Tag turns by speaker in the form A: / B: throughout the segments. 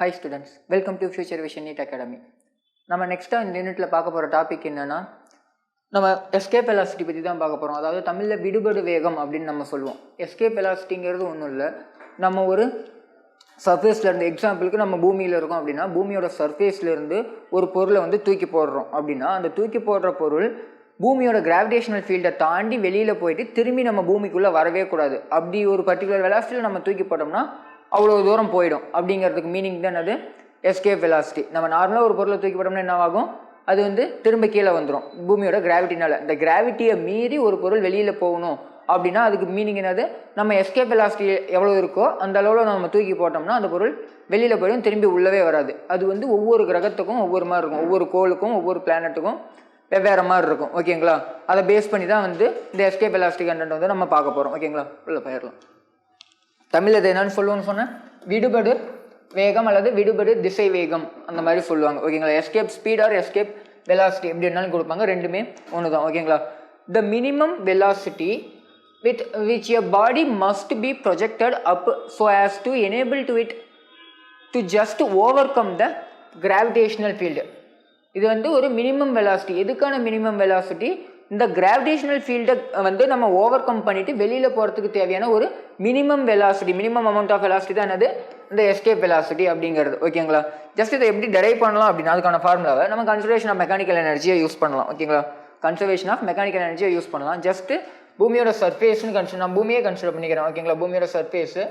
A: Hi students welcome to future vision NEET academy நம்ம நெக்ஸ்ட்டாக இந்த யூனிட்டில் பார்க்க போகிற டாபிக் என்னென்னா நம்ம எஸ்கேப் வெலாசிட்டி பற்றி தான் பார்க்க போகிறோம் அதாவது தமிழில் விடுபடு வேகம் அப்படின்னு நம்ம சொல்லுவோம். எஸ்கேப் வெலாசிட்டிங்கிறது ஒன்றும் இல்லை. நம்ம ஒரு சர்ஃபேஸ்லேருந்து எக்ஸாம்பிளுக்கு நம்ம பூமியில் இருக்கோம் அப்படின்னா பூமியோட சர்ஃபேஸ்லேருந்து ஒரு பொருளை வந்து தூக்கி போடுறோம் அப்படின்னா அந்த தூக்கி போடுற பொருள் பூமியோட கிராவிடேஷனல் ஃபீல்டை தாண்டி வெளியில் போயிட்டு திரும்பி நம்ம பூமிக்குள்ளே வரவே கூடாது. அப்படி ஒரு பர்டிகுலர் வெலாசிட்டியில் நம்ம தூக்கி போட்டோம்னா அவ்வளோ தூரம் போயிடும். அப்படிங்கிறதுக்கு மீனிங் தான் அது எஸ்கேப் வெலாசிட்டி நம்ம நார்மலாக ஒரு பொருளை தூக்கி போட்டோம்னா என்ன ஆகும் அது வந்து திரும்ப கீழே வந்துடும் பூமியோட கிராவிட்டினால இந்த கிராவிட்டியை மீறி ஒரு பொருள் வெளியில் போகணும் அப்படின்னா அதுக்கு மீனிங் என்னது? நம்ம எஸ்கேப் வெலாசிட்டி எவ்வளோ இருக்கோ அந்த அளவில் நம்ம தூக்கி போட்டோம்னா அந்த பொருள் வெளியில் போயிடும் திரும்பி உள்ளவே வராது. அது வந்து ஒவ்வொரு கிரகத்துக்கும் ஒவ்வொரு மாதிரி இருக்கும். ஒவ்வொரு கோளுக்கும் ஒவ்வொரு பிளானட்டுக்கும் வெவ்வேறு மாதிரி இருக்கும். ஓகேங்களா அதை பேஸ் பண்ணி தான் வந்து இந்த எஸ்கேப் வெலாசிட்டி கண்டென்ட் வந்து நம்ம பார்க்க போகிறோம் ஓகேங்களா உள்ள போயிடலாம். தமிழ் அது என்னன்னு சொல்லுவோம்னு சொன்னேன் விடுபடு வேகம் அல்லது விடுபடு திசை வேகம் அந்த மாதிரி சொல்லுவாங்க. ஓகேங்களா escape speed or escape velocity எப்படி இருந்தாலும் கொடுப்பாங்க. ரெண்டுமே ஒன்று தான் ஓகேங்களா the minimum velocity with which your body must be projected up so as to enable to it to just overcome the gravitational field இது வந்து ஒரு மினிமம் வெலாசிட்டி எதுக்கான மினிமம் வெலாசிட்டி இந்த கிராவிடேஷனல் ஃபீல்டை வந்து நம்ம ஓவர் கம் பண்ணிவிட்டு வெளியில் போகிறதுக்கு தேவையான ஒரு minimum velocity minimum amount of velocity தான் என்னது? இந்த எஸ்கேப் வெலாசிட்டி அப்படிங்கிறது. ஓகேங்களா ஜஸ்ட் இதை எப்படி டெரைவ் பண்ணலாம் அப்படின்னா அதுக்கான ஃபார்முலாவை நம்ம கன்சர்வேஷன் ஆஃப் மெக்கானிக்கல் எனர்ஜியை யூஸ் பண்ணலாம். ஓகேங்களா கன்சர்வேஷன் ஆஃப் மெக்கானிக்கல் எனர்ஜியை யூஸ் பண்ணலாம். ஜஸ்ட் பூமியோட சர்ஃபேஸ்னு கன்சிடர் நான் பூமியே கன்சிடர் பண்ணிக்கிறேன். ஓகேங்களா பூமியோட சர்ஃபேஸு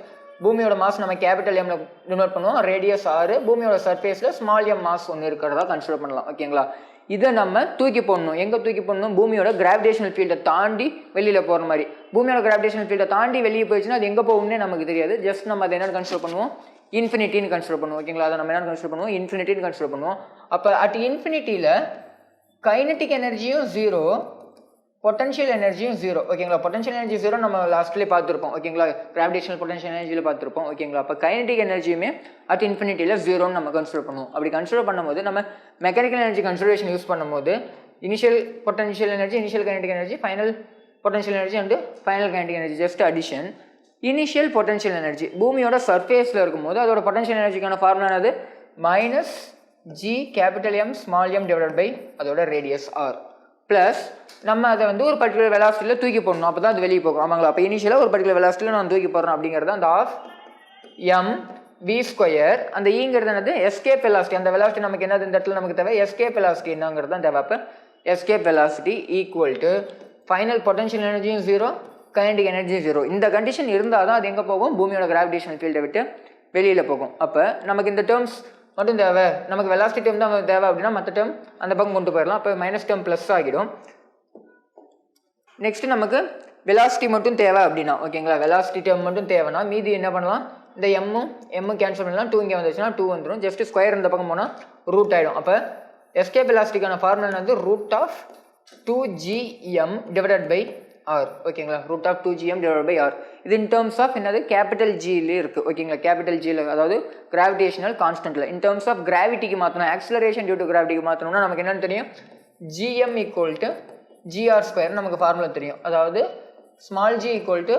A: பூமியோட மாஸ் நம்ம கேபிட்டல் எம்ல டினோட் பண்ணுவோம். ரேடியஸ் ஆறு பூமியோட சர்ஃபேஸில் ஸ்மால் எம் மாஸ் ஒன்று இருக்கிறதா கன்சிடர் பண்ணலாம். ஓகேங்களா இதை நம்ம தூக்கி போடணும். எங்கே தூக்கி போடணும்? பூமியோட கிராவிடேஷனல் ஃபீல்டை தாண்டி வெளியில் போகிற மாதிரி. பூமியோட கிராவிடேஷனல் ஃபீல்டை தாண்டி வெளியே போயிடுச்சுன்னா அது எங்கே போகும்னே நமக்கு தெரியாது. ஜஸ்ட் நம்ம அதை என்ன கன்சிடர் பண்ணுவோம்? இன்ஃபினிட்டின்னு கன்சிடர் பண்ணுவோம். ஓகேங்களா? அதை நம்ம என்ன கன்சிடர் பண்ணுவோம்? இன்ஃபினிட்டின்னு கன்சிடர் பண்ணுவோம். அப்போ அட் இன்ஃபினிட்டியில் கைனட்டிக் எனர்ஜியும் ஜீரோ பொட்டன்ஷியல் எனர்ஜியும் ஜீரோ ஓகேங்களா பொட்டன்ஷியல் எனர்ஜி ஜீரோ நம்ம லாஸ்ட்லேயே பார்த்துருப்போம். ஓகேங்களா கிராவிடேஷனல் பொட்டன்ஷியல் எனர்ஜியில் பார்த்துருப்போம். ஓகேங்களா அப்போ கைனடிக் எனர்ஜியுமே அட் இன்ஃபினிட்டியில் ஜீரோன்னு நம்ம கன்சிடர் பண்ணுவோம். அப்படி கன்சிடர் பண்ணும்போது நம்ம மெக்கானிக்கல் எனர்ஜி கன்சிடரேஷன் யூஸ் பண்ணும்போது initial potential energy initial kinetic energy final potential energy and final kinetic energy just addition initial potential energy பூமியோட சர்ஃபேஸில் இருக்கும்போது அதோட பொட்டன்ஷியல் எனர்ஜிக்கான ஃபார்முலா என்னது? Minus G capital M small M divided by அதோட radius R plus நம்ம அதை வந்து ஒரு பர்டிகுலர் வெலாசிட்டியில் தூக்கி போடணும். அப்போ தான் அது வெளியே போகும். ஆமாங்களா? அப்போ இனிஷியலாக ஒரு பர்டிகுலர் வெலாசிட்டியில் நான் தூக்கி போடுறேன் அப்படிங்கிறது அந்த ஆஃப் எம் வி ஸ்கொயர் அந்த e ஈங்கிறது என்னது? எஸ்கேப் வெலாசிட்டி அந்த வெலாசிட்டி நமக்கு என்னது? இந்த இடத்துல நமக்கு தேவை. எஸ்கேப் வெலாசிட்டி என்னங்கிறது தான் தேவை. அப்போ escape velocity equal to final potential எனர்ஜியும் ஜீரோ கைனடிக் எனர்ஜியும் ஜீரோ இந்த கண்டிஷன் இருந்தால் தான் அது எங்கே போகும்? பூமியோட கிராவிடேஷனல் ஃபீல்டை விட்டு வெளியில் போகும். அப்போ நமக்கு இந்த டேர்ம்ஸ் மட்டும் தேவை. நமக்கு வெலாசிட்டி டேர்ம் தான் தேவை அப்படின்னா மற்ற டேர்ம் அந்த பக்கம் கொண்டு போயிடலாம். அப்போ மைனஸ் டேர்ம் ப்ளஸ் ஆகிடும். நெக்ஸ்ட்டு நமக்கு வெலாசிட்டி மட்டும் தேவை அப்படின்னா ஓகேங்களா வெலாசிட்டி டேர்ம் மட்டும் தேவைன்னா மீதி என்ன பண்ணலாம்? இந்த எம்மும் எம்மும் கேன்சல் பண்ணலாம். டூ இங்கே வந்துச்சுன்னா டூ வந்துடும் ஜஸ்ட் ஸ்கொயர் இந்த பக்கம் போனால் ரூட் ஆகிடும் அப்போ எஸ்கே வெலாசிட்டிக்கான ஃபார்முலா வந்து root of two GM divided by R ஓகேங்களா root of two GM divide by R இது இன் டேர்ம்ஸ் ஆஃப் என்னது? கேபிட்டல் ஜியிலே இருக்குது ஓகேங்களா கேபிட்டல் ஜியில் அதாவது கிராவிடேஷனல் கான்ஸ்டன்ட்டில் இன் டேர்ம்ஸ் ஆஃப் கிராவிட்டிக்கு மாற்றணும் ஆக்சலரேஷன் டியூ டு கிராவிட்டிக்கு மாற்றணும்னா நமக்கு என்னென்னு தெரியும்? GM equal to GR square நமக்கு ஃபார்முலா தெரியும். அதாவது small G equal to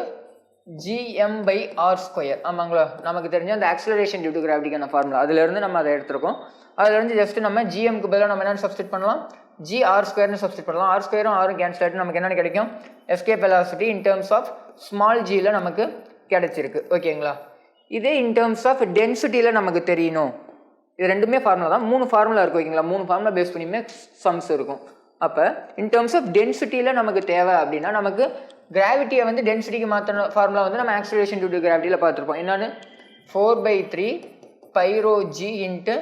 A: GM by R square ஆமாங்களா? நமக்கு தெரிஞ்ச அந்த ஆக்சலரேஷன் டியூ டு கிராவிட்டிக்கான ஃபார்முலா அதுலேருந்து நம்ம அதை எடுத்துருக்கோம். அதுலேருந்து ஜஸ்ட் நம்ம ஜிஎம்க்கு பதிலாக நம்ம என்னென்னு சப்ஸ்டிட் பண்ணலாம்? ஜி ஆர் ஸ்கொயர்னு சப்ஸ்டிட் பண்ணலாம் ஆர் ஸ்கொயரும் ஆரும் கேன்சல் ஆகிட்டு நமக்கு என்னென்ன கிடைக்கும்? Escape velocity in terms of small ஜியில் நமக்கு கிடைச்சிருக்கு. ஓகேங்களா? இதே இன் டேர்ம்ஸ் ஆஃப் டென்சிட்டியில் நமக்கு தெரியணும். இது ரெண்டுமே ஃபார்முலா தான். மூணு ஃபார்முலா இருக்குது ஓகேங்களா? மூணு ஃபார்முலா பேஸ் பண்ணியுமே சம்ஸ் இருக்கும். அப்போ இன் டேர்ம்ஸ் ஆஃப் டென்சிட்டியில் நமக்கு தேவை அப்படின்னா நமக்கு கிராவிட்டியை வந்து டென்சிட்டிக்கு மாற்றின ஃபார்முலா வந்து நம்ம ஆக்சிலேஷன் டியூ டு கிராவிட்டியில் பார்த்துருப்போம். என்னென்னு? Four by three pi rho G into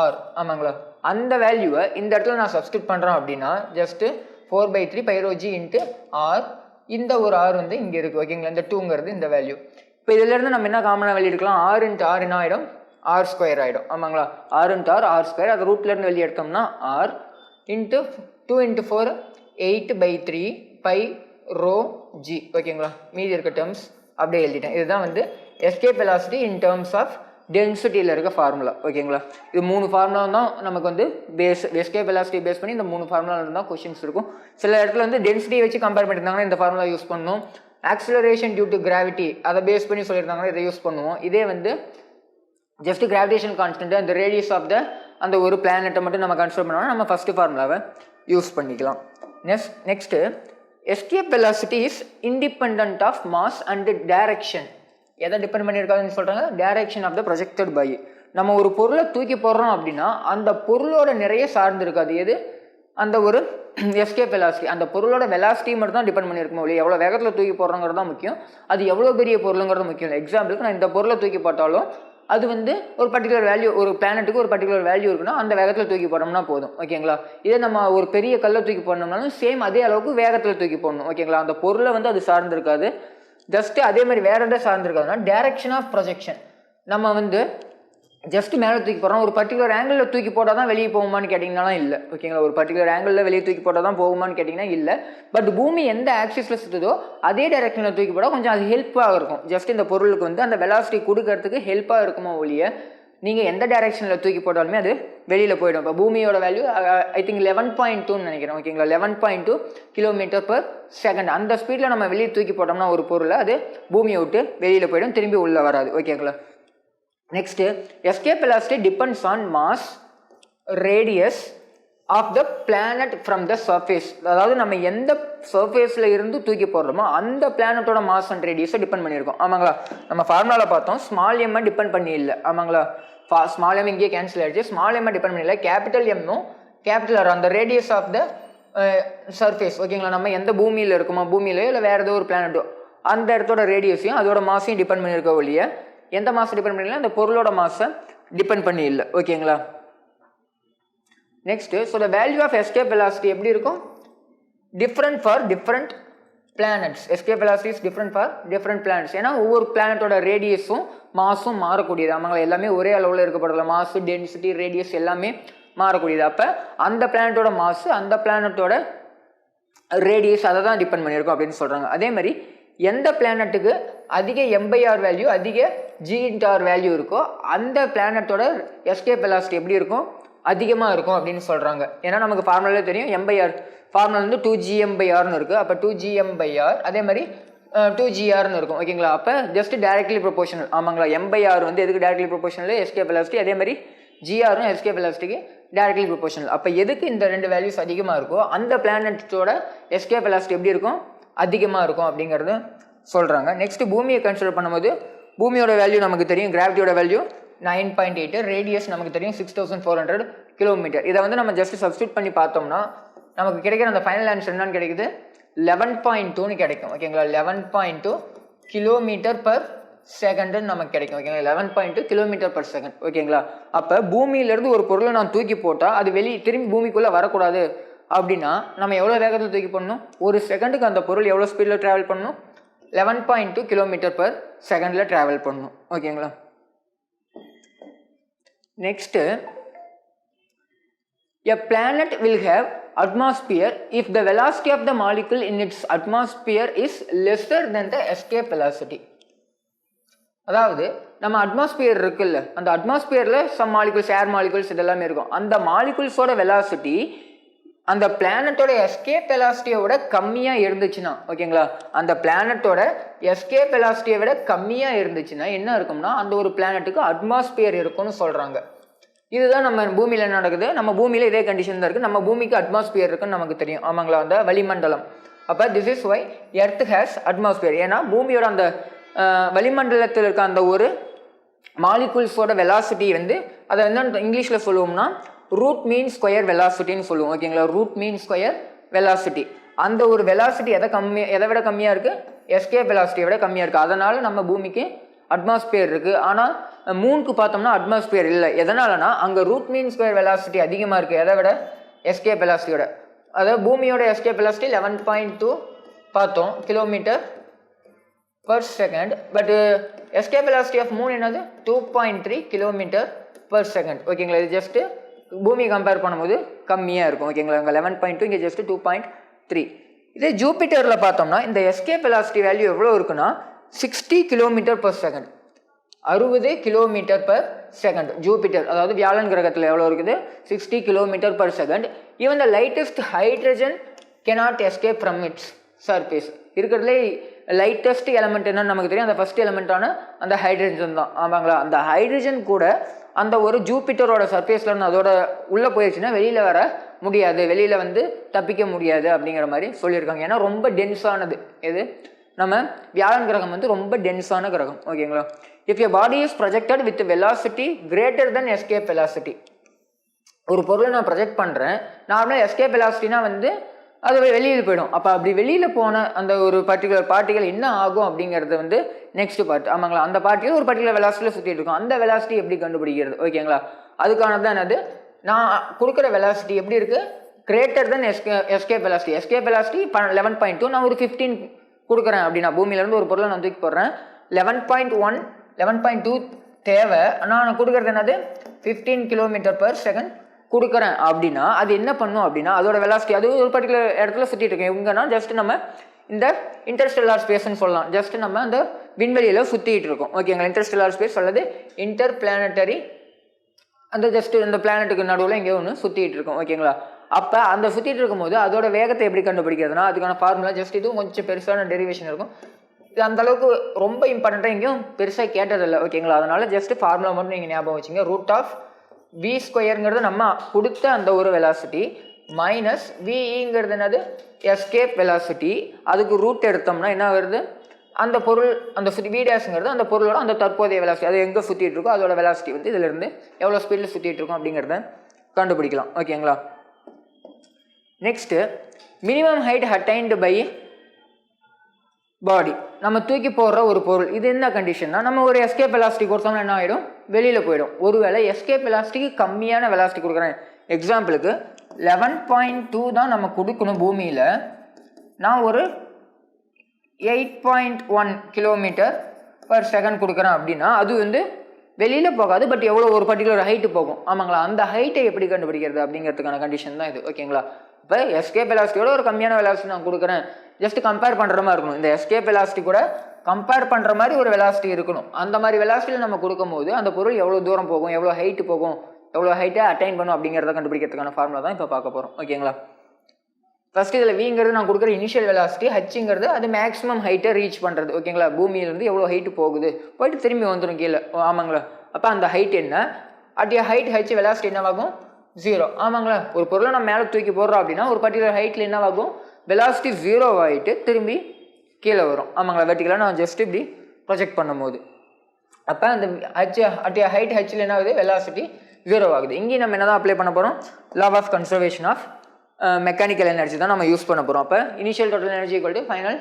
A: R ஆமாங்களா? அந்த வேல்யூவை இந்த இடத்துல நான் சப்ஸ்டியூட் பண்ணுறேன் அப்படின்னா just four by three pi rho G into R இந்த ஒரு ஆர் வந்து இங்கே இருக்குது ஓகேங்களா இந்த டூங்கிறது இந்த வேல்யூ இப்போ இதிலேருந்து நம்ம என்ன காமனாக வெளியே எடுக்கலாம் ஆர் இன்ட்டு ஆர் என்ன ஆகிடும் ஆர் ஸ்கொயர் ஆகிடும் ஆமாங்களா? R into R R square அது ரூட்லேருந்து வெளியே எடுத்தோம்னா R into two into four eight by three pi rho G ஓகேங்களா மீதி இருக்க டேர்ம்ஸ் அப்படியே எழுதிட்டேன். இதுதான் வந்து escape velocity in terms of டென்சிட்டியில் இருக்க ஃபார்முலா ஓகேங்களா இது மூணு ஃபார்முலா தான் நமக்கு வந்து பேஸ் எஸ்கேப் வெலாசிட்டி பேஸ் பண்ணி இந்த மூணு ஃபார்முலாவில் தான் கொஷின்ஸ் இருக்கும். சில இடத்துல வந்து டென்சிட்டியை வச்சு கம்பேர் பண்ணியிருந்தாங்கன்னா இந்த ஃபார்முலா யூஸ் பண்ணுவோம் ஆக்சிலரேஷன் டியூ டு கிராவிட்டி அதை பேஸ் பண்ணி சொல்லியிருந்தாங்கன்னா இதை யூஸ் பண்ணுவோம். இதே வந்து ஜஸ்ட் கிராவிடேஷன் கான்ஸ்டன்ட் அந்த ரேடியஸ் ஆஃப் த அந்த ஒரு பிளானெட்டை மட்டும் நம்ம கன்சிடர் பண்ணோம்னா நம்ம ஃபஸ்ட்டு ஃபார்முலாவை யூஸ் பண்ணிக்கலாம். Next next escape velocity is independent of mass and direction எதை டிபெண்ட் பண்ணியிருக்காதுன்னு சொல்கிறாங்க direction of the projected by நம்ம ஒரு பொருளை தூக்கி போடுறோம் அப்படின்னா அந்த பொருளோட நிறைய சார்ந்து இருக்காது. எது? அந்த ஒரு எஸ்கேப் வெலாசிட்டி அந்த பொருளோட வெலாசிட்டி மட்டும் தான் டிபெண்ட் பண்ணியிருக்கோம் இல்லையா எவ்வளோ வேகத்தில் தூக்கி போடுறோங்கிறது தான் முக்கியம். அது எவ்வளோ பெரிய பொருளுங்கிறது முக்கியம் இல்லை. எக்ஸாம்பிளுக்கு நான் இந்த பொருளை தூக்கி போட்டாலும் அது வந்து ஒரு பர்டிகுலர் வேல்யூ ஒரு பிளானட்டுக்கு ஒரு பர்டிகுலர் வேல்யூ இருக்குன்னா அந்த வேகத்தில் தூக்கி போடணும்னா போதும். ஓகேங்களா? இதே நம்ம ஒரு பெரிய கல்லை தூக்கி போடணும்னாலும் சேம் அதே அளவுக்கு வேகத்தில் தூக்கி போடணும். ஓகேங்களா? அந்த பொருளை வந்து அது சார்ந்திருக்காது ஜஸ்ட்டு அதே மாதிரி வேறு எதாவது சார்ந்திருக்காதுன்னா டேரக்ஷன் ஆஃப் ப்ரொஜெக்ஷன் நம்ம வந்து ஜஸ்ட் மேலே தூக்கி போடுறோம் ஒரு பர்டிகுலர் ஆங்கிளில் தூக்கி போட்டால் தான் வெளியே போகுமான்னு கேட்டிங்கனாலாம் இல்லை. ஓகேங்களா ஒரு பர்டிகுலர் ஆங்கிளில் வெளியே தூக்கி போட்டால் தான் போகுமான்னு கேட்டிங்கன்னா இல்லை. பட் பூமி எந்த ஆக்சிஸில் சுற்றுதோ அதே டைரக்ஷனில் தூக்கி போட்டால் கொஞ்சம் அது ஹெல்ப்பாக இருக்கும். ஜஸ்ட் இந்த பொருளுக்கு வந்து அந்த வெலாசிட்டி கொடுக்கறதுக்கு ஹெல்ப்பாக இருக்குமா ஒழிய நீங்கள் எந்த டைரக்ஷனில் தூக்கி போட்டாலுமே அது வெளியில் போயிடும். இப்போ பூமியோட value I think eleven point டூன்னு நினைக்கிறேன். ஓகேங்களா eleven point two kilometre per second அந்த ஸ்பீடில் நம்ம வெளியே தூக்கி போட்டோம்னா ஒரு பொருளை அது பூமியை விட்டு வெளியில் போயிடும் திரும்பி உள்ளே வராது. ஓகேங்களா next escape velocity depends on mass radius of the planet from the surface அதாவது நம்ம எந்த சர்ஃபேஸில் இருந்து தூக்கி போடுறோமோ அந்த பிளானட்டோட மாஸ் அண்ட் ரேடியஸை டிபெண்ட் பண்ணியிருக்கோம். ஆமாங்களா? நம்ம ஃபார்முலாவில் பார்த்தோம் ஸ்மால் எம்மை டிபெண்ட் பண்ணி இல்லை ஆமாங்களா? ஃபா ஸ்மால் எம் இங்கேயே கேன்சல் ஆகிடுச்சு ஸ்மால் எம்மை டிபெண்ட் பண்ணி இல்லை கேபிட்டல் எம்மும் கேபிட்டல் ஆர் அந்த ரேடியஸ் ஆஃப் த சர்ஃபேஸ் ஓகேங்களா நம்ம எந்த பூமியில் இருக்குமோ பூமியிலையோ இல்லை வேறு ஏதோ ஒரு பிளானட்டோ அந்த இடத்தோட ரேடியஸையும் அதோட மாசையும் டிபெண்ட் பண்ணியிருக்க ஒழிய எந்த மாதம் டிபெண்ட் பண்ணல அந்த பொருளோட மாசை டிபெண்ட் பண்ணி இல்லை ஓகேங்களா next so the value of escape velocity எப்படி இருக்கும்? Different for different planets escape velocities different for different planets ஏன்னா ஒவ்வொரு பிளானட்டோட ரேடியஸும் மாஸும் மாறக்கூடியது. ஆமாங்களா எல்லாமே ஒரே அளவில் இருக்கப்படல மாசு டென்சிட்டி ரேடியஸ் எல்லாமே மாறக்கூடியது. அப்போ அந்த பிளானட்டோட மாசு அந்த பிளானட்டோட ரேடியஸ் அதை தான் டிபெண்ட் பண்ணியிருக்கோம் அப்படின்னு சொல்கிறாங்க அதே மாதிரி எந்த பிளானட்டுக்கு அதிக எம்பைஆர் வேல்யூ அதிக ஜிஇன்டார் வேல்யூ இருக்கோ அந்த பிளானட்டோட எஸ்கேப் வெலாசிட்டி எப்படி இருக்கும்? அதிகமாக இருக்கும் அப்படின்னு சொல்கிறாங்க ஏன்னா நமக்கு ஃபார்முலாவே தெரியும் எம்பைஆர் ஃபார்முலா வந்து டூ ஜிஎம் பை ஆர்னு இருக்குது அப்போ டூ ஜிஎம் பை ஆர் அதே மாதிரி டூ ஜிஆர்னு இருக்கும். ஓகேங்களா? அப்போ ஜஸ்ட் டேரக்ட்லி ப்ரொபோஷனல் ஆமாங்களா? எம்பைஆர் வந்து எதுக்கு டேரக்ட்லி ப்ரொபோஷனல் எஸ்கே வெலாசிட்டி அதே மாதிரி ஜிஆரும் எஸ்கே வெலாசிட்டிக்கு டேரக்ட்லி ப்ரொபோஷனல் அப்போ எதுக்கு இந்த ரெண்டு வேல்யூஸ் அதிகமாக இருக்கோ அந்த பிளானட்டோட எஸ்கே வெலாசிட்டி எப்படி இருக்கும்? அதிகமாக இருக்கும் அப்படிங்கிறது சொல்கிறாங்க நெக்ஸ்ட் பூமியை கன்சிடர் பண்ணும்போது பூமியோட வேல்யூ நமக்கு தெரியும் கிராவிட்டியோட value nine point eight radius நமக்கு தெரியும் six thousand four hundred kilometre. இதை வந்து நம்ம ஜஸ்ட் சப்ஸ்டியூட் பண்ணி பார்த்தோம்னா நமக்கு கிடைக்கிற அந்த ஃபைனல் ஆன்சர் என்னன்னு கிடைக்குது? லெவன் பாயிண்ட் டூன்னு கிடைக்கும். ஓகேங்களா eleven point two kilometre per செகண்டுன்னு நமக்கு கிடைக்கும். ஓகேங்களா eleven point two kilometre per second ஓகேங்களா அப்போ பூமியிலேருந்து ஒரு பொருளை நான் தூக்கி போட்டால் அது வெளியே திரும்பி பூமிக்குள்ளே வரக்கூடாது. அப்படின்னா நம்ம எவ்வளோ வேகத்தில் தூக்கி பண்ணணும் ஒரு செகண்டுக்கு அந்த பொருள் எவ்வளோ ஸ்பீடில் ட்ராவல் பண்ணணும்? Eleven point two kilometre per செகண்டில் ட்ராவல் பண்ணணும். ஓகேங்களா next a planet will have atmosphere if the velocity of the molecule in its atmosphere is lesser then the escape velocity அதாவது நம்ம அட்மாஸ்பியர் இருக்குல்ல அந்த அட்மாஸ்பியரில் சம் மாலிகுல்ஸ் ஏர் மாலிகுல்ஸ் இதெல்லாமே இருக்கும். அந்த மாலிகுல்ஸோட வெலாசிட்டி அந்த பிளானட்டோட எஸ்கேப் வெலாசிட்டியை விட கம்மியாக இருந்துச்சுன்னா ஓகேங்களா? அந்த பிளானட்டோட எஸ்கேப் வெலாசிட்டியை விட கம்மியாக இருந்துச்சுன்னா என்ன இருக்கும்னா அந்த ஒரு பிளானட்டுக்கு அட்மாஸ்பியர் இருக்கும்னு சொல்கிறாங்க இதுதான் நம்ம பூமியில் என்ன நடக்குது. நம்ம பூமியில் இதே கண்டிஷன் தான் இருக்குது நம்ம பூமிக்கு அட்மாஸ்பியர் இருக்குன்னு நமக்கு தெரியும். ஆமாங்களா? அந்த வளிமண்டலம். அப்போ this is why Earth has atmosphere ஏன்னா பூமியோட அந்த வளிமண்டலத்தில் இருக்க அந்த ஒரு மாலிகுல்ஸோட வெலாசிட்டி வந்து அதை வந்து இங்கிலீஷில் சொல்லுவோம்னா ரூட் மீன் ஸ்கொயர் வெலாசிட்டின்னு சொல்லுவோம். ஓகேங்களா ரூட் மீன் ஸ்கொயர் வெலாசிட்டி அந்த ஒரு வெலாசிட்டி எதை கம்மி எதை விட கம்மியாக இருக்குது எஸ்கே வெலாசிட்டியை விட கம்மியாக இருக்குது அதனால் நம்ம பூமிக்கு அட்மாஸ்பியர் இருக்குது ஆனால் மூணுக்கு பார்த்தோம்னா அட்மாஸ்பியர் இல்லை. எதனாலனா அங்கே ரூட் மீன் ஸ்கொயர் வெலாசிட்டி அதிகமாக இருக்குது எதை விட? எஸ்கே வெலாசிட்டியோட அதாவது பூமியோட escape velocity eleven point two பார்த்தோம். Kilometre per second but escape velocity of moon என்னது? Two point three kilometre per second ஓகேங்களா இது ஜஸ்ட்டு பூமி கம்பேர் பண்ணும்போது கம்மியாக இருக்கும். ஓகேங்களா இங்கே லெவன் பாயிண்ட் டூ இங்கே ஜஸ்ட்டு டூ பாயிண்ட் த்ரீ இதே ஜூபிட்டரில் பார்த்தோம்னா இந்த எஸ்கே வெலாசிட்டி வேல்யூ எவ்வளோ இருக்குன்னா சிக்ஸ்டி கிலோமீட்டர் பர் செகண்ட் அறுபது கிலோமீட்டர் பர் செகண்ட் ஜூபிட்டர் அதாவது வியாழன் கிரகத்தில் எவ்வளோ இருக்குது? Sixty kilometre per second even the lightest hydrogen cannot escape from its surface இருக்கிறதுலே லைட்டஸ்ட் எலமெண்ட் என்னன்னு நமக்கு தெரியும். அந்த ஃபர்ஸ்ட் எலமெண்ட்டான அந்த ஹைட்ரஜன் தான். ஆமாங்களா? அந்த ஹைட்ரஜன் கூட அந்த ஒரு ஜூபிட்டரோட சர்ஃபேஸில் அதோட உள்ளே போயிடுச்சுன்னா வெளியில் வர முடியாது. வெளியில் வந்து தப்பிக்க முடியாது அப்படிங்கிற மாதிரி சொல்லியிருக்காங்க. ஏன்னா ரொம்ப டென்ஸானது எது? நம்ம வியாழன் கிரகம் வந்து ரொம்ப டென்ஸான கிரகம் ஓகேங்களா if your body is projected with velocity greater than escape velocity ஒரு பொருளை நான் ப்ரொஜெக்ட் பண்ணுறேன் நார்மலாக எஸ்கேப் வெலாசிட்டினா வந்து அது வெளியில் போயிடும். அப்போ அப்படி வெளியில் போன அந்த ஒரு பர்டிகுலர் பார்ட்டிகள் என்ன ஆகும் அப்படிங்கிறது வந்து நெக்ஸ்ட் பார்ட் ஆமாங்களா? அந்த பார்ட்டிகள் ஒரு பர்டிகுலர் வெலாசிட்டியில் சுற்றிட்டு இருக்கும். அந்த வெலாசிட்டி எப்படி கண்டுபிடிக்கிறது ஓகேங்களா அதுக்கானது தான் என்னது? நான் கொடுக்குற வெலாசிட்டி எப்படி இருக்குது greater than escape escape velocity escape velocity eleven point two நான் ஒரு ஃபிஃப்டீன் கொடுக்குறேன் அப்படின்னா பூமியிலேருந்து ஒரு பொருளை நான் தூக்கி போடுறேன். Eleven point one eleven point two தேவை. ஆனால் நான் கொடுக்குறது என்னது? ஃபிஃப்டீன் கிலோமீட்டர் பர் செகண்ட் கொடுக்குறேன் அப்படின்னா அது என்ன பண்ணும் அப்படின்னா அதோட வெலாசிட்டி அது ஒரு பர்டிகுலர் இடத்துல சுற்றிட்டு இருக்கேன். இவங்கன்னா ஜஸ்ட் நம்ம இந்த இன்டர்ஸ்டெல்லார் ஸ்பேஸ்னு சொல்லலாம். ஜஸ்ட் நம்ம அந்த விண்வெளியில் சுற்றிட்டு இருக்கோம். ஓகேங்களா இன்டர்ஸ்டெல்லார் ஸ்பேஸ் அல்லது இன்டர் பிளானட்டரி அந்த ஜஸ்ட் இந்த பிளானட்டுக்கு நடுவில் எங்கேயோ ஒன்று சுற்றிட்டு இருக்கும். ஓகேங்களா அப்போ அந்த சுற்றிட்டு இருக்கும்போது அதோட வேகத்தை எப்படி கண்டுபிடிக்கிறதுனா அதுக்கான ஃபார்முலா ஜஸ்ட் இதுவும் கொஞ்சம் பெருசான டெரிவேஷன் இருக்கும். இது அந்தளவுக்கு ரொம்ப இம்பார்ட்டண்ட்டாக எங்கேயும் பெருசாக கேட்டதில்லை ஓகேங்களா அதனால ஜஸ்ட் ஃபார்முலா மட்டும் நீங்கள் ஞாபகம் வச்சுங்க. ரூட் ஆஃப் வி ஸ்கொயருங்கிறது நம்ம கொடுத்த அந்த ஒரு வெலாசிட்டி மைனஸ் விஇங்கிறது என்னது? எஸ்கேப் வெலாசிட்டி அதுக்கு ரூட் எடுத்தோம்னா என்ன வருது? அந்த பொருள் அந்த சுற்றி வீடியாஸுங்கிறது அந்த பொருளோட அந்த தற்போதைய வெலாசிட்டி அது எங்கே சுற்றிட்டு இருக்கோ அதோட வெலாசிட்டி வந்து இதிலிருந்து எவ்வளோ ஸ்பீடில் சுற்றிட்டு இருக்கோம் அப்படிங்கிறத கண்டுபிடிக்கலாம் ஓகேங்களா next minimum height attained by body நம்ம தூக்கி போடுற ஒரு பொருள். இது என்ன கண்டிஷன்னா நம்ம ஒரு எஸ்கேப் வெலாசிட்டி கொடுத்தோம்னா என்ன ஆகிடும் வெளியில் போயிடும். ஒருவேளை எஸ்கேப் வெலாசிட்டிக்கு கம்மியான வெலாஸ்டிக் கொடுக்குறேன். எக்ஸாம்பிளுக்கு லெவன் பாயிண்ட் டூ தான் நம்ம கொடுக்கணும் பூமியில். நான் ஒரு eight point one kilometre per second கொடுக்குறேன் அப்படின்னா அது வந்து வெளியில் போகாது பட் எவ்வளோ ஒரு பர்டிகுலர் ஹைட்டு போகும். ஆமாங்களா? அந்த ஹைட்டை எப்படி கண்டுபிடிக்கிறது அப்படிங்கிறதுக்கான கண்டிஷன் தான் இது. ஓகேங்களா இப்போ எஸ்கேப் வெலாசிட்டியோட ஒரு கம்மியான வெலாசிட்டி நான் கொடுக்குறேன். ஜஸ்ட் கம்பேர் பண்ணுற மாதிரி இருக்கணும். இந்த எஸ்கேப் வெலாசிட்டி கூட கம்பேர் பண்ணுற மாதிரி ஒரு வெலாசிட்டி இருக்கணும். அந்த மாதிரி வெலாசிட்டியில் நம்ம கொடுக்கும்போது அந்த பொருள் எவ்வளோ தூரம் போகும் எவ்வளோ ஹைட்டு போகும் எவ்வளோ ஹைட்டை அட்டைன் பண்ணும் அப்படிங்கிறத கண்டுபிடிக்கிறதுக்கான ஃபார்முலா தான் இப்போ பார்க்க போகிறோம் ஓகேங்களா ஃபஸ்ட் இதில் விங்கிறது நான் கொடுக்குற இனிஷியல் வெலாசிட்டி ஹச்சுங்கிறது அது மேக்ஸிமம் ஹைட்டை ரீச் பண்ணுறது ஓகேங்களா பூமியிலேருந்து எவ்வளோ ஹைட்டு போகுது? போயிட்டு திரும்பி வந்துடும் கீழே. ஆமாங்களா? அப்போ அந்த ஹைட் என்ன? அட் ஹைட் ஹச் வெலாசிட்டி என்னவாகும்? ஜீரோ ஆமாங்களா? ஒரு பொருளை நம்ம மேலே தூக்கி போடுறோம் அப்படின்னா ஒரு பர்டிகுலர் ஹைட்டில் என்னவாகும்? வெலாசிட்டி ஜீரோ ஆகிட்டு திரும்பி கீழே வரும். ஆமாங்களா? வெர்டிகலாக நான் ஜஸ்ட் இப்படி ப்ரொஜெக்ட் பண்ணும்போது. அப்போ அந்த ஹச் அட் ஹைட் ஹச்சில் என்ன ஆகுது வெலாசிட்டி ஜீரோ ஆகுது. இங்கேயும் நம்ம என்ன தான் அப்ளை பண்ண போகிறோம் law of conservation of mechanical energy தான் நம்ம யூஸ் பண்ண போகிறோம் அப்போ initial total energy equal to final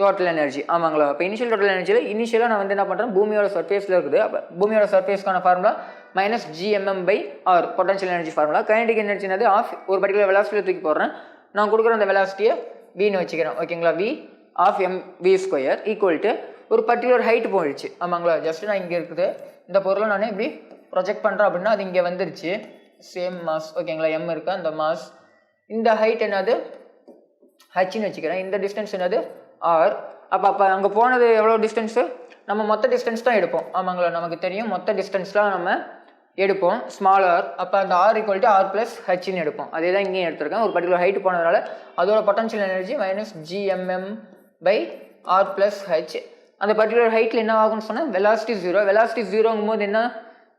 A: total energy ஆமாங்களா? அப்போ இனிஷியல் டோட்டல் எனர்ஜியில் இனிஷியலாக நான் வந்து என்ன பண்ணுறேன் பூமியோட சர்ஃபேஸில் இருக்குது. அப்போ பூமியோட சர்ஃபேஸ்க்கான formula minus GMm by R potential energy formula kinetic எனர்ஜினது of ஒரு பர்டிகுலர் வெலாசிட்டியில் தூக்கி போடுறேன். நான் கொடுக்குற அந்த வெலாசிட்டியை வின்னு வச்சுக்கிறேன். ஓகேங்களா V half M V square equal to ஒரு பர்டிகுலர் ஹைட் போயிடுச்சு. ஆமாங்களா? ஜஸ்ட் நான் இங்கே இருக்குது. இந்த பொருளை நான் இப்படி ப்ரொஜெக்ட் பண்ணுறேன் அப்படின்னா அது இங்கே வந்துருச்சு. சேம் மாஸ் ஓகேங்களா எம் இருக்கா? அந்த மாஸ் இந்த ஹைட் என்னது? ஹச்னு வச்சுக்கிறேன். இந்த டிஸ்டன்ஸ் என்னது? ஆர் அப்போ அப்போ அங்கே போனது எவ்வளோ டிஸ்டன்ஸு நம்ம மொத்த டிஸ்டன்ஸ் தான் எடுப்போம். ஆமாங்களா? நமக்கு தெரியும். மொத்த டிஸ்டன்ஸ்லாம் நம்ம எடுப்போம். ஸ்மால் ஆர் அப்போ அந்த R equal to R plus ஹெச்னு எடுப்போம். அதே தான் இங்கேயும் எடுத்திருக்கேன். ஒரு பர்டிகுலர் ஹைட் போனதுனால அதோட potential energy minus GMM by R plus H அந்த பர்டிகுலர் ஹைட்டில் என்ன ஆகும்னு சொன்னால் வெலாசிட்டி ஜீரோ வெலாசிட்டி ஜீரோங்கும் போது என்ன?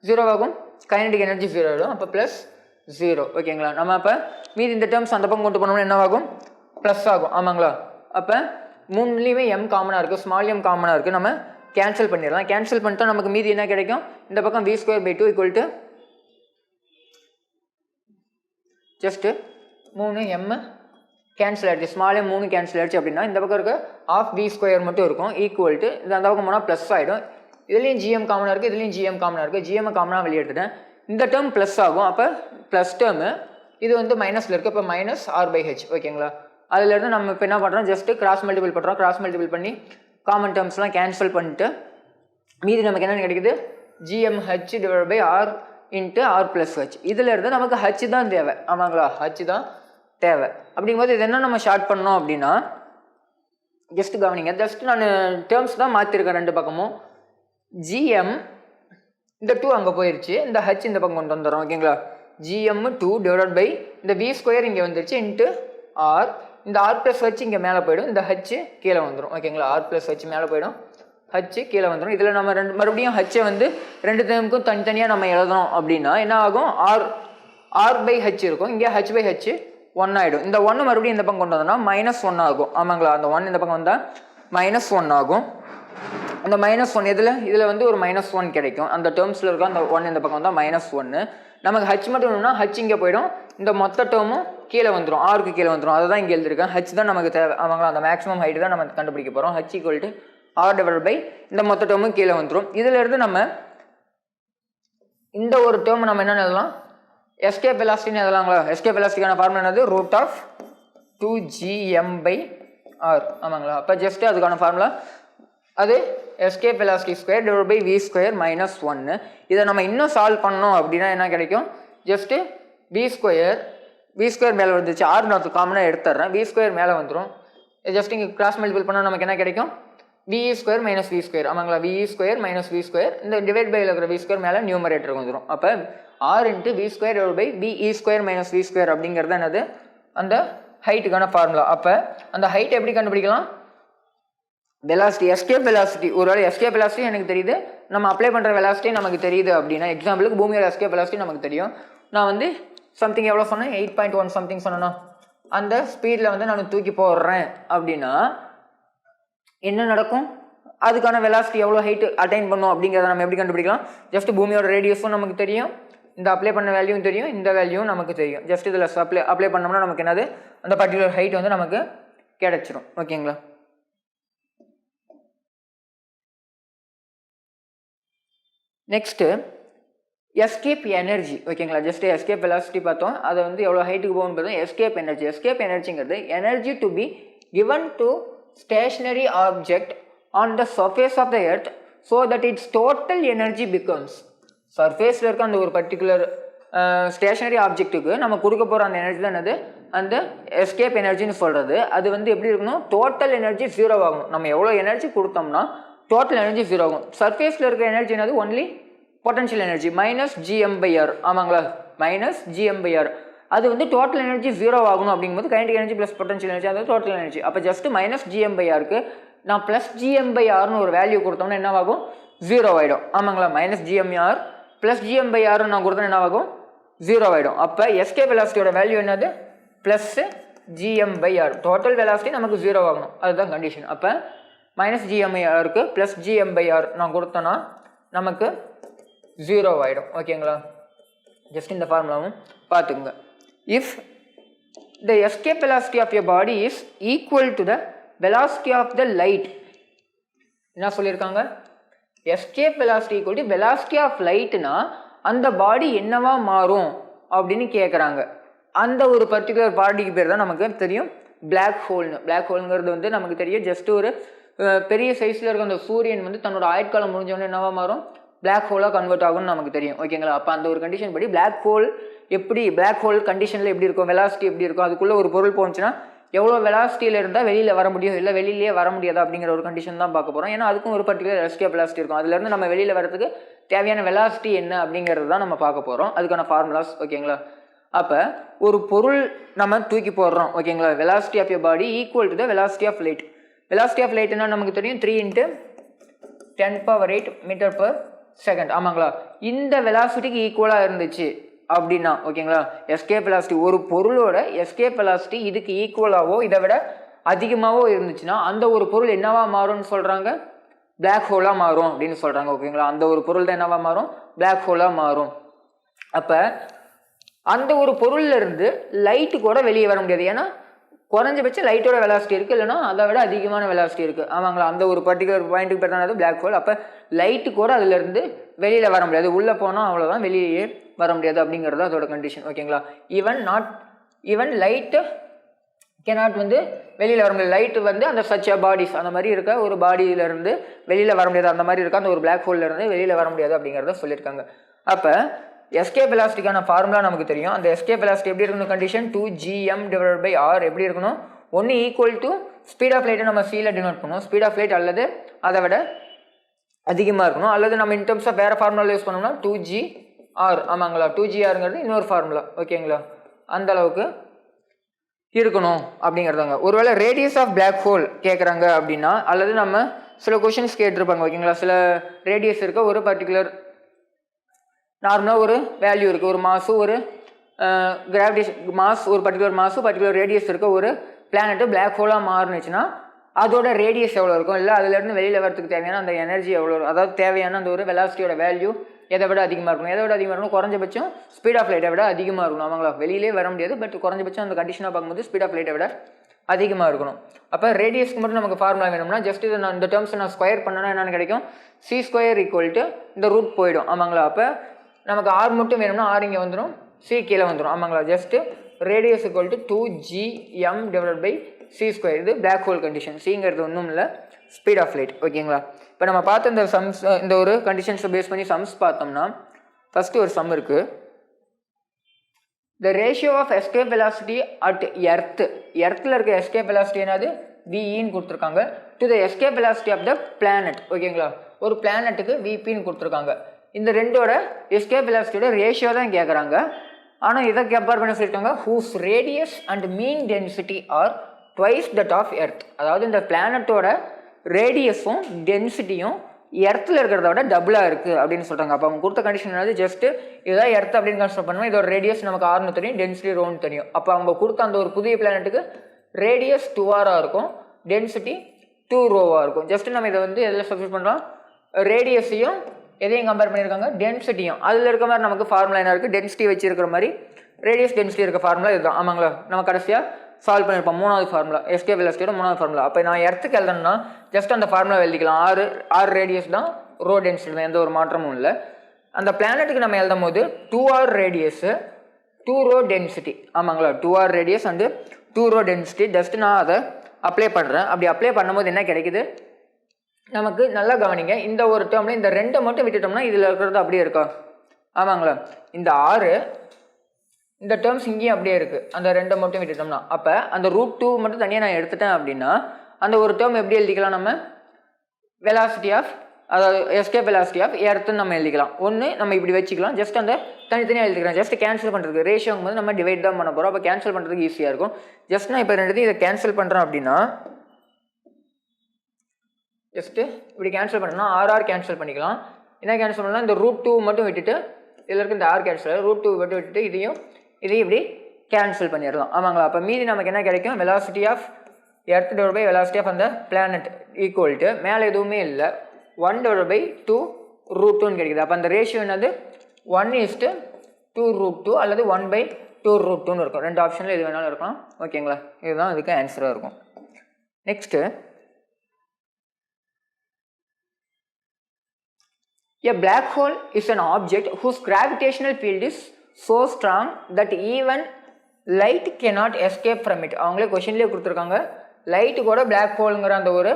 A: ஜீரோ ஆகும். கைனடிக் எனர்ஜி ஜீரோ ஆகிடும் அப்போ ப்ளஸ் ஜீரோ ஓகேங்களா? நம்ம அப்போ மீதி இந்த டேர்ம்ஸ் அந்த பக்கம் கொண்டு போனோம்னா என்னவாகும் ப்ளஸ் ஆகும். ஆமாங்களா? அப்போ மூணுலேயுமே எம் காமனாக இருக்குது ஸ்மால் எம் காமனாக இருக்குது நம்ம கேன்சல் பண்ணிடலாம். கேன்சல் பண்ணிட்டோம் நமக்கு மீதி என்ன கிடைக்கும்? இந்த பக்கம் V square by two equal to just மூணு எம்மு கேன்சல் ஆகிடுச்சு ஸ்மாலே மூணு கேன்சல் ஆகிடுச்சு அப்படின்னா இந்த பக்கம் இருக்க ஆஃப் வி ஸ்கொயர் மட்டும் இருக்கும். ஈக்குவல் டு இந்த அந்த பக்கம் போனால் ப்ளஸ் ஆகிடும் இதுலேயும் ஜிஎம் காமனாக இருக்குது இதுலேயும் ஜிஎம் காமனாக இருக்குது ஜிஎம் காமனாக வெளியெடுத்துட்டேன் இந்த டேர்ம் ப்ளஸ் ஆகும். அப்போ ப்ளஸ் டேர்மு இது வந்து மைனஸில் இருக்குது இப்போ மைனஸ் ஆர் பை ஹெச் ஓகேங்களா அதுலேருந்து நம்ம இப்போ என்ன பண்ணுறோம் ஜஸ்ட்டு கிராஸ் மல்டிபிள் பண்ணுறோம் கிராஸ் மல்டிபிள் பண்ணி காமன் டேர்ம்ஸ்லாம் கேன்சல் பண்ணிட்டு மீதி நமக்கு என்ன கிடைக்குது? GM H divide by R into R plus H இதில் இருந்து நமக்கு ஹச் தான் தேவை. ஆமாங்களா? ஹச் தான் தேவை. அப்படிங்கும்போது இது என்ன நம்ம ஷார்ட் பண்ணோம் அப்படின்னா ஜஸ்ட் கவனிங்க. ஜஸ்ட் நான் டேர்ம்ஸ் தான் மாற்றிருக்கேன் ரெண்டு பக்கமும். ஜிஎம் இந்த டூ அங்கே போயிடுச்சு இந்த ஹச் இந்த பக்கம் கொண்டு வந்துடுறோம் ஓகேங்களா ஜிஎம் டூ டிவைட் பை இந்த வி ஸ்கொயர் இங்கே வந்துருச்சு இன்ட்டு ஆர் இந்த ஆர் ப்ளஸ் ஹச் இங்கே மேலே போயிடும். இந்த ஹச்சு கீழே வந்துடும் ஓகேங்களா ஆர் ப்ளஸ் ஹச் மேலே போயிடும். ஹச்சு கீழே வந்துடும் இதில் நம்ம ரெண்டு மறுபடியும் ஹச்சை வந்து ரெண்டு தேமுக்கும் தனித்தனியாக நம்ம எழுதணும் அப்படின்னா என்ன ஆகும்? ஆர் ஆர் பை ஹச் இருக்கும். இங்கே ஹச் பை ஹச் ஒன் ஆகிடும் இந்த ஒன்று மறுபடியும் இந்த பக்கம் கொண்டு வந்தோம்னா மைனஸ் ஒன் ஆகும். ஆமாங்களா? அந்த ஒன் இந்த பக்கம் வந்தால் மைனஸ் ஒன் ஆகும். அந்த மைனஸ் ஒன் இதில் இதில் வந்து ஒரு மைனஸ் ஒன் கிடைக்கும். அந்த டேர்ம்ஸில் இருக்க அந்த ஒன் இந்த பக்கம் வந்தால் மைனஸ் ஒன்று நமக்கு ஹச் மட்டும் வேணும்னா ஹச் இங்கே போயிடும். இந்த மொத்த டேர்மும் கீழே வந்துடும் ஆருக்கு கீழே வந்துடும் அதை தான் இங்கே எழுதிருக்கேன் ஹச் தான் நமக்கு தேவை. அவங்களா அந்த மேக்ஸிமம் ஹைட் தான் நம்ம கண்டுபிடிக்க போகிறோம் H equal to R divide by இந்த மொத்த டேர்மும் கீழே வந்துடும் இதிலிருந்து நம்ம இந்த ஒரு டேர்ம் நம்ம என்ன எழுதலாம்? எஸ்கே வெலாசிட்டின்னு எழுதலாங்களா எஸ்கே வெலாசிட்டிக்கான ஃபார்முலா என்னது? Root of two GM by R ஆமாங்களா? அப்போ ஜஸ்ட் அதுக்கான ஃபார்முலா அது escape velocity square divide by V square minus ஒன்று இதை நம்ம இன்னும் சால்வ் பண்ணோம் அப்படின்னா என்ன கிடைக்கும்? Just V square V square மேலே வந்துச்சு ஆர் நான் காமனாக எடுத்துட்றேன். வி ஸ்கொயர் மேலே வந்துடும் ஜஸ்ட் இங்கே கிராஸ் மல்டிபிள் பண்ணால் நமக்கு என்ன கிடைக்கும்? VE square minus V square ஆமாங்களா? VE square minus V square இந்த டிவைட் பையில் இருக்கிற வி ஸ்கொயர் மேலே நியூமரேட்டருக்கு வந்துடும் அப்போ R into V square divide by VE square minus V square அப்படிங்கிறது என்னது? அந்த ஹைட்டுக்கான ஃபார்முலா அப்போ அந்த ஹைட் எப்படி கண்டுபிடிக்கலாம்? வெலாசிட்டி எஸ்கேப் வெலாசிட்டி ஒருவேளை எஸ்கேப் வெலாசிட்டி எனக்கு தெரியுது. நம்ம அப்ளை பண்ணுற வெலாசிட்டி நமக்கு தெரியுது அப்படின்னா எக்ஸாம்பிளுக்கு பூமியோட எஸ்கேப் வெலாசிட்டி நமக்கு தெரியும். நான் வந்து சம்திங் எவ்வளோ சொன்னேன்? எயிட் பாயிண்ட் ஒன் சம்திங் சொன்னேன்னா அந்த ஸ்பீடில் வந்து நான் தூக்கி போடுறேன் அப்படின்னா என்ன நடக்கும்? அதுக்கான வெலாசிட்டி எவ்வளோ ஹைட் அட்டைன் பண்ணும் அப்படிங்கிறத நம்ம எப்படி கண்டுபிடிக்கலாம்? ஜஸ்ட் பூமியோட ரேடியஸும் நமக்கு தெரியும். இந்த அப்ளை பண்ண வேல்யூவும் தெரியும். இந்த வேல்யூவும் நமக்கு தெரியும். ஜஸ்ட் இதில் அப்ளை அப்ளை பண்ணோம்னா நமக்கு என்னது? அந்த பர்டிகுலர் ஹைட் வந்து நமக்கு கிடச்சிரும். ஓகேங்களா நெக்ஸ்ட்டு எஸ்கேப் எனர்ஜி ஓகேங்களா? ஜஸ்ட் எஸ்கேப் வெலாசிட்டி பார்த்தோம். அதை வந்து எவ்வளோ ஹைட்டுக்கு போகணும்னு பார்த்தோம் escape energy escape எனர்ஜிங்கிறது energy to be given to stationary object on the surface of the earth so that its total energy becomes சர்ஃபேஸில் இருக்க அந்த ஒரு பர்டிகுலர் ஸ்டேஷ்னரி ஆப்ஜெக்ட்டுக்கு நம்ம கொடுக்க போகிற அந்த எனர்ஜி தான் என்னது? அந்த எஸ்கேப் எனர்ஜின்னு சொல்கிறது அது வந்து எப்படி இருக்கணும்? டோட்டல் எனர்ஜி ஜீரோ ஆகணும் நம்ம எவ்வளோ எனர்ஜி கொடுத்தோம்னா டோட்டல் எனர்ஜி ஜீரோ ஆகும் சர்ஃபேஸில் இருக்கிற எனர்ஜி என்னது? Only potential energy minus GM by R ஆமாங்களா? Minus GM by R அது வந்து டோட்டல் எனர்ஜி ஜீரோ ஆகணும் அப்படிங்கும்போது kinetic energy plus potential energy அது டோட்டல் எனர்ஜி அப்போ ஜஸ்ட் மைனஸ் ஜிஎம் பை ஆருக்கு நான் ப்ளஸ் ஜிஎம் பை ஆர்னு ஒரு வேல்யூ கொடுத்தோம்னா என்னவாகும்? ஜீரோ ஆகிடும் ஆமாங்களா? Minus GMR plus GM by ஆர்னு நான் கொடுத்தா என்னவாகும்? ஜீரோ ஆகிடும் அப்போ எஸ்கே வெலாசிட்டியோட வேல்யூ என்னது? Plus GM by R total velocity நமக்கு ஜீரோ ஆகணும். அதுதான் கண்டிஷன் அப்போ மைனஸ் ஜிஎம்ஐஆருக்கு ப்ளஸ் ஜிஎம் பை ஆர் நான் கொடுத்தேன்னா நமக்கு ஜீரோ ஆகிடும் ஓகேங்களா ஜஸ்ட் இந்த ஃபார்முலாவும் பார்த்துக்குங்க. If the escape velocity of your body is equal to the velocity of the light என்ன சொல்லியிருக்காங்க? Escape velocity equal to velocity of லைட்னா அந்த பாடி என்னவா மாறும் அப்படின்னு கேட்குறாங்க அந்த ஒரு பர்டிகுலர் பாடிக்கு பேர் தான் நமக்கு தெரியும். பிளாக் ஹோல்னு பிளாக் ஹோல்ங்கிறது வந்து நமக்கு தெரியும். ஜஸ்ட் ஒரு பெரிய சைஸில் இருக்க அந்த சூரியன் வந்து தன்னோட ஆயுட்காலம் முடிஞ்சோடனே என்னவா மாறும்? பிளாக் ஹோலாக கன்வெர்ட் ஆகும்னு நமக்கு தெரியும். ஓகேங்களா அப்போ அந்த ஒரு கண்டிஷன் படி பிளாக் ஹோல் எப்படி பிளாக் ஹோல் கண்டிஷனில் எப்படி இருக்கும்? வெலாசிட்டி எப்படி இருக்கும்? அதுக்குள்ளே ஒரு பொருள் போனுச்சுன்னா எவ்வளோ வெலாசிட்டியில் இருந்தால் வெளியில் வர முடியும்? இல்லை வெளியிலேயே வர முடியாது? அப்படிங்கிற ஒரு கண்டிஷன் தான் பார்க்க போகிறோம் ஏன்னா அதுக்கும் ஒரு பர்டிகுலர் எஸ்கே வெலாசிட்டி இருக்கும். அதுலேருந்து நம்ம வெளியில் வரதுக்கு தேவையான வெலாசிட்டி என்ன அப்படிங்கிறது தான் நம்ம பார்க்க போகிறோம் அதுக்கான ஃபார்முலாஸ் ஓகேங்களா அப்போ ஒரு பொருள் நம்ம தூக்கி போடுறோம். ஓகேங்களா velocity of your body equal to the velocity of light velocity of லைட்னா நமக்கு தெரியும் three into ten power eight metre per second ஆமாங்களா? இந்த வெலாசிட்டிக்கு ஈக்குவலாக இருந்துச்சு அப்படின்னா ஓகேங்களா? எஸ்கே வெலாசிட்டி ஒரு பொருளோட எஸ்கே வெலாசிட்டி இதுக்கு ஈக்குவலாகவோ இதை விட அதிகமாகவோ இருந்துச்சுன்னா அந்த ஒரு பொருள் என்னவா மாறும்னு சொல்கிறாங்க பிளாக் ஹோலாக மாறும் அப்படின்னு சொல்கிறாங்க ஓகேங்களா? அந்த ஒரு பொருள் தான் என்னவா மாறும்? பிளாக் ஹோலாக மாறும். அப்போ அந்த ஒரு பொருள்ல இருந்து லைட்டு கூட வெளியே வர முடியாது. ஏன்னா குறைஞ்சபட்சம் லைட்டோட வெலாசிட்டி இருக்குது இல்லைனா அதை விட அதிகமான வெலாசிட்டி இருக்குது ஆமாங்களா? அந்த ஒரு பர்டிகுலர் பாயிண்ட்டுக்கு பேர் பிளாக் ஹோல் அப்போ லைட்டு கூட அதுலேருந்து வெளியில் வர முடியாது. உள்ளே போனால் அவ்வளோதான் வெளியே வர முடியாது அப்படிங்கிறது அதோட கண்டிஷன் ஓகேங்களா even not even light cannot வந்து வெளியில் வர முடியாது. லைட்டு வந்து அந்த சச் பாடிஸ் அந்த மாதிரி இருக்க ஒரு பாடியிலேருந்து வெளியில் வர முடியாது. அந்த மாதிரி இருக்க அந்த ஒரு பிளாக் இருந்து வெளியில் வர முடியாது அப்படிங்கிறத சொல்லியிருக்காங்க. அப்போ எஸ்கே வெலாசிட்டிக்கான ஃபார்முலா நமக்கு தெரியும். அந்த எஸ்கே வெலாசிட்டி எப்படி இருக்கணும்? Condition two GM divide by R எப்படி இருக்கணும்? ஒன்று ஈக்குவல் டு ஸ்பீட் ஆஃப் லைட்டை நம்ம சீல டினோட் பண்ணுவோம் ஸ்பீட் ஆஃப் லைட் அல்லது அதை விட அதிகமாக இருக்கணும். அல்லது நம்ம இன் டர்ம்ஸ் ஆஃப் வேறு ஃபார்முலா யூஸ் பண்ணோம்னா டூ ஜி ஆர் ஆமாங்களா? டூ ஜி ஆருங்கிறது இன்னொரு ஃபார்முலா ஓகேங்களா அந்த அளவுக்கு இருக்கணும் அப்படிங்கிறதாங்க. ஒருவேளை ரேடியஸ் ஆஃப் பிளாக் ஹோல் கேட்குறாங்க அப்படின்னா அல்லது நம்ம சில கொஷின்ஸ் கேட்டிருப்பாங்க. ஓகேங்களா சில ரேடியஸ் இருக்க ஒரு பர்டிகுலர் நார்மலாக ஒரு வேல்யூ இருக்குது ஒரு மாசு ஒரு கிராவிடேஷன் மாஸ் ஒரு பர்டிகுலர் மாசு பர்டிகுலர் ரேடியஸ் இருக்க ஒரு பிளானட்டு பிளாக் ஹோலாக மாறுனுச்சுன்னா அதோட ரேடியஸ் எவ்வளோ இருக்கும்? இல்லை அதுலேருந்து வெளியில் வரதுக்கு தேவையான அந்த எனர்ஜி எவ்வளோ இருக்கும்? அதாவது தேவையான அந்த ஒரு வெலாசிட்டியோட வேல்யூ எதை விட அதிகமாக இருக்கணும்? எதை விட அதிகமாக இருக்கணும்? குறைஞ்சபட்சம் ஸ்பீட் ஆஃப் லைட்டை விட அதிகமாக இருக்கணும். அவங்களா வெளியிலே வர முடியாது. பட் குறைஞ்சபட்சம் அந்த கண்டிஷனாக பார்க்கும்போது ஸ்பீட் ஆஃப் லைட்டை விட அதிகமாக இருக்கணும். அப்போ ரேடியஸ்க்கு மட்டும் நமக்கு ஃபார்முலா வேணும்னா ஜஸ்ட் இதை நான் இந்த டேர்ம்ஸ் நான் ஸ்கொயர் பண்ணனா என்னென்னு கிடைக்கும்? சி ஸ்கொயர் ஈக்குவல் டு இந்த ரூட் போயிடும். ஆமாங்களா? அப்போ நமக்கு ஆர் மட்டும் வேணும்னா ஆர் இங்கே வந்துடும் சி கீழே வந்துடும் ஆமாங்களா? Just radius equal to two G M divide by C square இது பிளாக் ஹோல் கண்டிஷன் சிங்கிறது ஒன்றும் இல்லை. ஸ்பீட் ஆஃப் லைட் ஓகேங்களா இப்போ நம்ம பார்த்த இந்த சம்ஸ் இந்த ஒரு கண்டிஷன்ஸை பேஸ் பண்ணி சம்ஸ் பார்த்தோம்னா ஃபஸ்ட்டு ஒரு சம் இருக்குது the ratio of escape velocity at earth எர்த்தில் இருக்க எஸ்கேப் வெலாசிட்டி என்னது? விஇன்னு கொடுத்துருக்காங்க. To the escape velocity of the planet ஓகேங்களா ஒரு பிளானட்டுக்கு விபின்னு கொடுத்துருக்காங்க. இந்த ரெண்டோட எஸ்கேப் வெலாசிட்டியோட ரேஷியோ தான் கேட்குறாங்க ஆனால் இதை கம்பேர் பண்ண சொல்லியிருக்காங்க whose radius and mean density are twice that of earth அதாவது இந்த பிளானட்டோட ரேடியஸும் டென்சிட்டியும் எர்த்தில் இருக்கிறத விட டபுளாக இருக்குது அப்படின்னு சொல்கிறாங்க அப்போ அவங்க கொடுத்த கண்டிஷன் என்னது? ஜஸ்ட்டு இதுதான் எர்த் அப்படின்னு கன்சிடர் பண்ணுவோம் இதோட ரேடியஸ் நமக்கு ஆறுனு தெரியும் டென்சிட்டி ரோன்னு தெரியும். அப்போ அவங்க கொடுத்த அந்த ஒரு புதிய பிளானட்டுக்கு ரேடியஸ் டூ ஆராக இருக்கும் டென்சிட்டி டூ ரோவாக இருக்கும். ஜஸ்ட் நம்ம இதை வந்து எதில் சப்ஜெக்ட் பண்ணுறோம் ரேடியஸையும் எதையும் கம்பேர் பண்ணியிருக்காங்க? டென்சிட்டியும் அதில் இருக்க மாதிரி நமக்கு ஃபார்முலா என்ன இருக்குது டென்சிட்டி வச்சிருக்கிற மாதிரி ரேடியஸ் டென்சிட்டி இருக்க ஃபார்முலா இதுதான். ஆமாங்களா? நம்ம கடைசியாக சால்வ் பண்ணியிருப்போம். மூணாவது ஃபார்முலா எஸ்கே வெலஸ்டியோட மூணாவது ஃபார்முலா அப்போ நான் எர்த்துக்கு எழுதணும்னா ஜஸ்ட் அந்த ஃபார்முலா எழுதிக்கலாம். ஆறு ஆறு ரேடியஸ் தான் ரோ டென்சிட்டி தான். எந்த ஒரு மாற்றமும் இல்லை. அந்த பிளானெட்டுக்கு நம்ம எழுதும் போது two R radius two rho density ஆமாங்களா? Two R radius and two rho density just நான் அதை அப்ளை பண்ணுறேன் அப்படி அப்ளை பண்ணும்போது என்ன கிடைக்குது? நமக்கு நல்லா கவனிங்க. இந்த ஒரு டேர்மில் இந்த ரெண்டை மட்டும் விட்டுட்டோம்னா இதில் இருக்கிறது அப்படியே இருக்கா? ஆமாங்களா? இந்த ஆறு இந்த டேர்ம்ஸ் இங்கேயும் அப்படியே இருக்குது அந்த ரெண்டை மட்டும் விட்டுட்டோம்னா. அப்போ அந்த ரூட் டூ மட்டும் தனியாக நான் எடுத்துட்டேன் அப்படின்னா அந்த ஒரு டேர்ம் எப்படி எழுதிக்கலாம் நம்ம? வெலாசிட்டி ஆஃப் அதாவது எஸ்கேப் வெலாசிட்டி ஆஃப் எர்த்துன்னு நம்ம எழுதிக்கலாம். ஒன்று நம்ம இப்படி வச்சுக்கலாம். ஜஸ்ட் அந்த தனித்தனியாக எழுதிக்கலாம். ஜஸ்ட் கேன்சல் பண்ணுறதுக்கு ரேஷியோங்கும் போது நம்ம டிவைட் தான் பண்ண போகிறோம் அப்போ கேன்சல் பண்ணுறதுக்கு ஈஸியாக இருக்கும். ஜஸ்ட் நான் இப்போ ரெண்டுத்தையும் இதை கேன்சல் பண்ணுறேன் அப்படின்னா ஜஸ்ட்டு இப்படி கேன்சல் பண்ணோம்னா ஆர்ஆர் கேன்சல் பண்ணிக்கலாம். என்ன கேன்சல் பண்ணலாம் இந்த ரூட் டூ மட்டும் விட்டுட்டு இதில் இருக்க இந்த ஆர் கேன்சல் ரூட் டூ மட்டும் விட்டுட்டு இதையும் இதையும் இப்படி கேன்சல் பண்ணிடலாம். ஆமாங்களா? அப்போ மீதி நமக்கு என்ன கிடைக்கும்? Velocity of earth door by velocity of அந்த பிளானட் ஈக்குவல் டு மேலே எதுவுமே இல்லை. One door by two root டூன்னு கிடைக்குது. அப்போ அந்த ரேஷியோ என்னது? One is to two root two அல்லது ஒன் பை டூ ரூட் டூன்னு இருக்கும். ரெண்டு ஆப்ஷனில் எது வேணாலும் இருக்கலாம். ஓகேங்களா இதுதான் இதுக்கு ஆன்சராக இருக்கும். Next A black hole is an object whose gravitational field is so strong that even light cannot escape from it. அவங்களே கொஷின்லேயே கொடுத்துருக்காங்க. லைட்டு கூட பிளாக் ஹோலுங்கிற அந்த ஒரு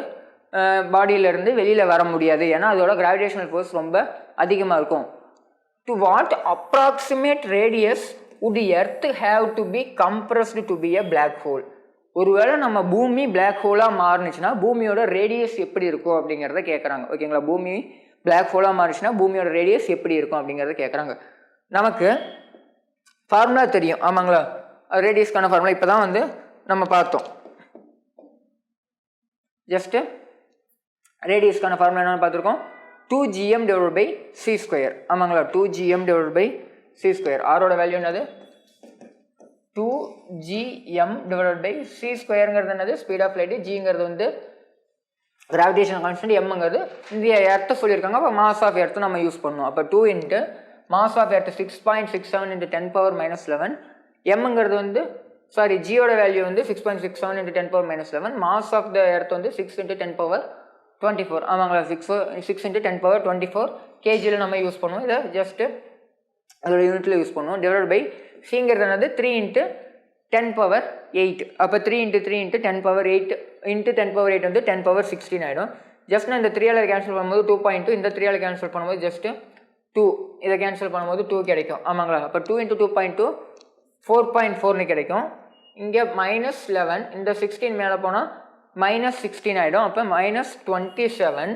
A: பாடியிலேருந்து வெளியில் வர முடியாது. ஏன்னா அதோட கிராவிடேஷனல் ஃபோர்ஸ் ரொம்ப அதிகமாக இருக்கும். To what approximate radius would earth have to be compressed to be a black hole ஒருவேளை நம்ம பூமி பிளாக் ஹோலாக மாறுனுச்சுன்னா பூமியோட ரேடியஸ் எப்படி இருக்கும் அப்படிங்கிறத கேட்குறாங்க ஓகேங்களா பூமி பிளாக் ஹோலாக மாறிச்சுன்னா பூமியோட ரேடியஸ் எப்படி இருக்கும் அப்படிங்கிறத கேட்குறாங்க நமக்கு ஃபார்முலா தெரியும். ஆமாங்களா? ரேடியஸ்க்கான ஃபார்முலா இப்போ தான் வந்து நம்ம பார்த்தோம். ஜஸ்ட்டு ரேடியஸ்க்கான ஃபார்முலா என்னென்னு பார்த்துருக்கோம். Two GM divide by C square ஆமாங்களா? Two GM divide by C square ஆரோட வேல்யூ என்னது? Two GM divide by C ஸ்கொயருங்கிறது என்னது? ஸ்பீட் ஆஃப் லைட்டு ஜிங்கிறது வந்து கிராவிடேஷன் கான்ஸ்டன்ட் எம்ங்கிறது இந்த எர்த்து சொல்லியிருக்காங்க. அப்போ மாஸ் ஆஃப் எர்த்து நம்ம யூஸ் பண்ணணும் அப்போ two into mass of earth six point six seven into ten power minus eleven எம்ங்கிறது வந்து சாரி ஜியோட வேல்யூ வந்து six point six seven into ten power minus eleven mass of the earth வந்து six into ten power twenty four ஆமாங்களா six six into ten power twenty four கேஜியில் நம்ம use பண்ணுவோம். இதை just அதோட யூனிட்டில் யூஸ் பண்ணுவோம். டிவைட் பை சிங்கிறது என்னது? Three into ten power eight அப்போ three into three into ten power eight into ten power eight வந்து டென் பவர் சிக்ஸ்டீன் ஆகிடும் ஜஸ்ட் நான் இந்த த்ரீயால் கேன்சல் பண்ணும்போது டூ பாயிண்ட் டூ இந்த த்ரீயால் கேன்சல் பண்ணும்போது ஜஸ்ட்டு டூ இதை கேன்சல் பண்ணும்போது டூ கிடைக்கும். ஆமாங்களா? அப்போ two into two point two four point ஃபோர்னு கிடைக்கும். இங்கே மைனஸ் லெவன் இந்த சிக்ஸ்டீன் மேலே போனால் மைனஸ் சிக்ஸ்டீன் ஆகிடும் அப்போ minus twenty seven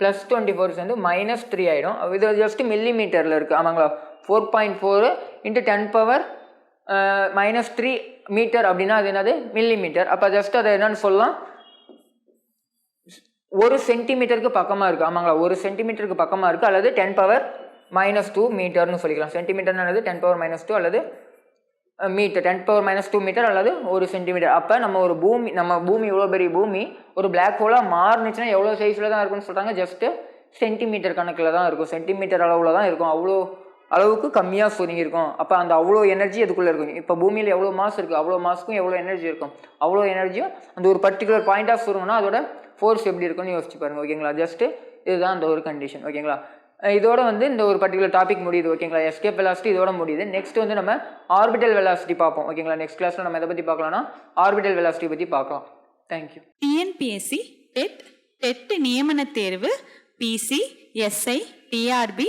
A: plus twenty four வந்து மைனஸ் த்ரீ ஆகிடும் இது ஜஸ்ட் மில்லி மீட்டரில் இருக்குது ஆமாங்களா? Four point four into ten power minus three metre அப்படின்னா அது என்னது? மில்லி மீட்டர் அப்போ ஜஸ்ட் அதை என்னன்னு சொல்லலாம். ஒரு சென்டிமீட்டருக்கு பக்கமாக இருக்குது ஆமாங்களா? ஒரு சென்டிமீட்டருக்கு பக்கமாக இருக்குது அல்லது டென் பவர் மைனஸ் டூ மீட்டர்னு சொல்லிக்கலாம். சென்டிமீட்டர்னு டென் பவர் மைனஸ் டூ அல்லது metre ten power minus two metre அல்லது ஒரு சென்டிமீட்டர் அப்போ நம்ம ஒரு பூமி நம்ம பூமி இவ்வளோ பெரிய பூமி ஒரு பிளாக் ஹோலாக மாறுனுச்சுன்னா எவ்வளோ சைஸில் தான் இருக்கும்னு சொல்கிறாங்க ஜஸ்ட்டு சென்டிமீட்டர் கணக்கில் தான் இருக்கும். சென்டிமீட்டர் அளவில் தான் இருக்கும். அவ்வளோ அளவுக்கு கம்மியாக சுருங்கியிருக்கும் அப்போ அந்த அவ்வளோ எனர்ஜி அதுக்குள்ளே இருக்கும். இப்போ பூமியில் எவ்வளோ மாஸ் இருக்குது அவ்வளோ மாஸ்க்கும் எவ்வளோ எனர்ஜி இருக்கும். அவ்வளோ எனர்ஜியும் அந்த ஒரு பர்டிகுலர் பாயிண்ட் ஆஃப் சுருங்கினா அதோட ஃபோர்ஸ் எப்படி இருக்கும்னு யோசிச்சு பாருங்க ஓகேங்களா ஜஸ்ட்டு இதுதான் அந்த ஒரு கண்டிஷன் ஓகேங்களா இதோட வந்து இந்த ஒரு பர்டிகுலர் டாபிக் முடியுது ஓகேங்களா எஸ்கேப் வெலாசிட்டி இதோட முடியுது. நெக்ஸ்ட் வந்து நம்ம ஆர்பிட்டல் வெலாசிட்டி பார்ப்போம் ஓகேங்களா நெக்ஸ்ட் கிளாஸில் நம்ம எதை பற்றி பார்க்கலாம்னா ஆர்பிட்டல் வெலாசிட்டி பற்றி பார்க்கலாம். தேங்க்யூ
B: டிஎன்பிஎஸ்சி டெட் டெட் நியமன தேர்வு PC SI TRB